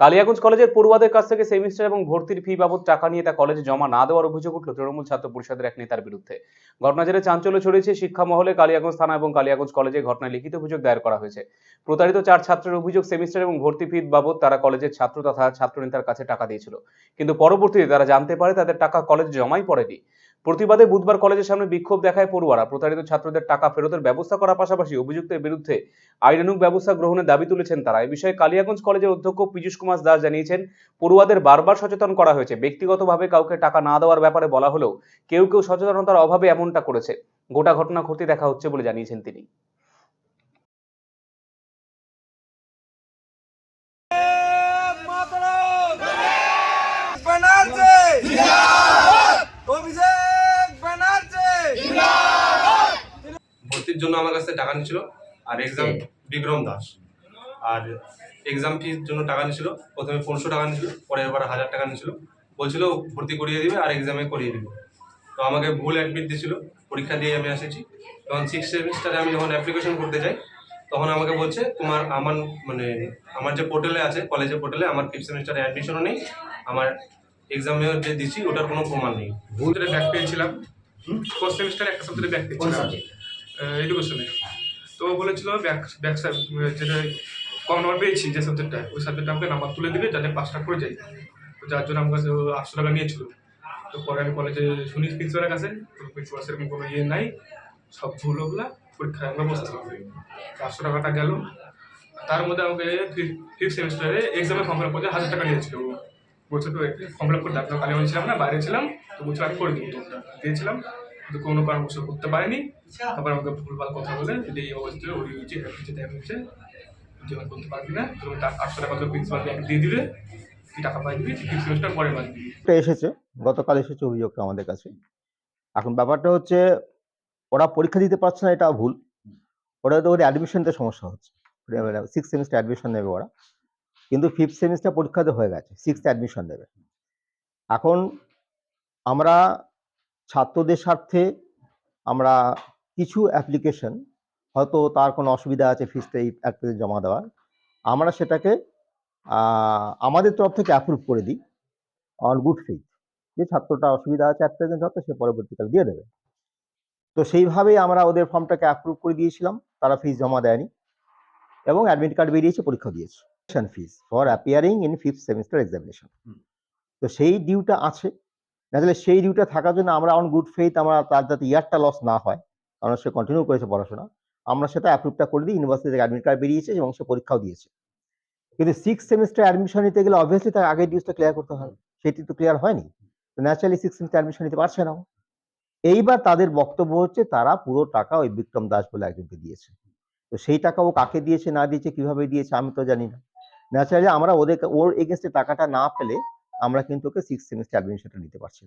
কালিয়াগঞ্জ কলেজের পড়ুয়াদের কাছ থেকে সেমিস্টার এবং ভর্তির ফি বাবদ টাকা নিয়ে তা কলেজে জমা না দেওয়ার অভিযোগ উঠল তৃণমূল ছাত্র পরিষদের এক নেতার বিরুদ্ধে। ঘটনা জেরে চাঞ্চল্য ছড়িয়েছে শিক্ষা মহলে কালিয়াগঞ্জ থানা এবং কালিয়াগঞ্জ কলেজে ঘটনায় লিখিত অভিযোগ দায়ের করা হয়েছে। প্রতারিত চার ছাত্রের অভিযোগ সেমিস্টার এবং ভর্তি ফি বাবদ তারা কলেজের ছাত্র তথা ছাত্রনেতার কাছে টাকা দিয়েছিল। কিন্তু পরবর্তীতে তারা জানতে পারে তাদের টাকা কলেজ জমাই পড়েনি। প্রতিবাদে বুধবার কলেজের সামনে বিক্ষোভ দেখায় পড়ুয়ারা। প্রতারিত ছাত্রদের টাকা ফেরতের ব্যবস্থা করার পাশাপাশি অভিযুক্তের বিরুদ্ধে আইনানুক ব্যবস্থা গ্রহণের দাবি তুলেছেন তারা। এ বিষয়ে কালিয়াগঞ্জ কলেজের অধ্যক্ষ পীযুষ কুমার দাস জানিয়েছেন, পড়ুয়াদের বারবার সচেতন করা হয়েছে। ব্যক্তিগতভাবে কাউকে টাকা না দেওয়ার ব্যাপারে বলা হলেও কেউ কেউ সচেতনতার অভাবে এমনটা করেছে। গোটা ঘটনা ঘটতে দেখা হচ্ছে বলে জানিয়েছেন তিনি। ভর্তির জন্য আমার কাছে টাকা নিয়েছিল। আর এক্সাম বিক্রম দাস। আর এক্সাম ফির জন্য টাকা নিয়েছিল। প্রথমে পনেরোশো টাকা নিয়েছিল পরে এবার হাজার টাকা নিয়েছিল। বলছিল ভর্তি করিয়ে দিবে আর এক্সামে করিয়ে দিবে। তো আমাকে ভুল অ্যাডমিট দিয়েছিল। পরীক্ষা দিয়ে আমি এসেছি। তখন সিক্স সেমিস্টারে আমি যখন অ্যাপ্লিকেশন করতে যাই তখন আমাকে বলছে তোমার আমার মানে আমার যে পোর্টালে আছে কলেজের পোর্টালে আমার ফিফথ সেমিস্টারে অ্যাডমিশনও নেই। আমার এক্সামে যে দিচ্ছি ওটার কোনো প্রমাণ নেই। ভুল। ব্যাক পেয়েছিলাম। ফার্স্ট সেমিস্টারে একটা সাবজেক্টে ব্যাক পেয়েছিলাম। এডুকেশনে তো বলেছিল ব্যাক ব্যাক যেটা কম নম্বর পেয়েছি যে সাবজেক্টটা ওই সাবজেক্টটা আমাকে নাম্বার তুলে দিবে, যাতে পাঁচটা করে যাই। তো যার জন্য আমার কাছে আটশো টাকা নিয়েছিল। তো পরে আমি কলেজে শুনি প্রিন্সিপালের কাছে প্রিন্সিপাল সেরকম কোনো ইয়ে নাই, সব ভুল ওগুলা পরীক্ষায় আমরা বসতে হবে আটশো টাকাটা গেল। তার মধ্যে আমাকে ফিফথ সেমিস্টারে এক্সামে ফর্ম ফিল করতে হাজার টাকা নিয়েছিল। বলছে, তো ফর্ম ফিল করতে আপনার কালী ছিলাম না, বাইরে ছিলাম, তো বলছে, আমি করে দিব দিয়েছিলাম। কিন্তু কোনো কারণবশ করতে পারিনি। তারপর আমাকে ভুলভাল কথা বলে যে এই অবস্থায় ওই হয়েছে এটা হচ্ছে তেমন হচ্ছে জীবন করতে পারবি না। তো তার আটশো টাকা তো প্রিন্সিপাল ব্যাংক দিয়ে দিবে তুই টাকা পাই দিবি সেমিস্টার পরে পাই দিবি এসেছে গতকাল এসেছে অভিযোগটা আমাদের কাছে। এখন ব্যাপারটা হচ্ছে ওরা পরীক্ষা দিতে পারছে না এটা ভুল। ওরা তো ওদের অ্যাডমিশনতে সমস্যা হচ্ছে। সিক্স সেমিস্টার অ্যাডমিশন নেবে ওরা। কিন্তু ফিফথ সেমিস্টার পরীক্ষাতে হয়ে গেছে সিক্সথ অ্যাডমিশন নেবে। এখন আমরা ছাত্রদের স্বার্থে আমরা কিছু অ্যাপ্লিকেশন হয়তো তার কোনো অসুবিধা আছে ফিসটা এই অ্যাপ্লিকেশন জমা দেওয়ার আমরা সেটাকে আমাদের তরফ থেকে অ্যাপ্রুভ করে দিই অন গুড ফেথ যে ছাত্রটা অসুবিধা আছে অ্যাট প্রেজেন্ট হয়তো সে পরবর্তীকালে দিয়ে দেবে। তো সেইভাবেই আমরা ওদের ফর্মটাকে অ্যাপ্রুভ করে দিয়েছিলাম তারা ফিস জমা দেয়নি এবং অ্যাডমিট কার্ড বেরিয়েছে পরীক্ষা দিয়েছে। Fees for appearing in fifth semester examination তো সেই ডিউটা আছে। আসলে সেই ডিউটা থাকার জন্য আমরা অন গুড ফেথ আমরা তার যাতে ইয়ারটা লস না হয়, কারণ সে কন্টিনিউ করেছে পড়াশোনা। আমরা সেটা অ্যাপ্রুভটা করে দিই ইউনিভার্সিটি থেকে অ্যাডমিট কার্ড বেরিয়েছে এবং সে পরীক্ষাও দিয়েছে। কিন্তু সিক্স সেমিস্টার অ্যাডমিশন নিতে গেলে অবভিয়াসলি তার আগের ডিউসটা ক্লিয়ার করতে হবে সেটি তো ক্লিয়ার হয়নি। তো ন্যাচারালি সিক্স সেমিস্টার অ্যাডমিশন নিতে পারছে না এইবার তাদের বক্তব্য হচ্ছে, তারা পুরো টাকা ওই বিক্রম দাস বলে একজনকে দিয়েছে। তো সেই টাকা ও কাকে দিয়েছে, না দিয়েছে, কীভাবে দিয়েছে, আমি তো জানি না। ন্যাচারালি আমরা ওদের ওর এগেনস্টে টাকাটা না পেলে আমরা কিন্তু ওকে সিক্স সেমিস্টার অ্যাডমিশনটা নিতে পারছি না।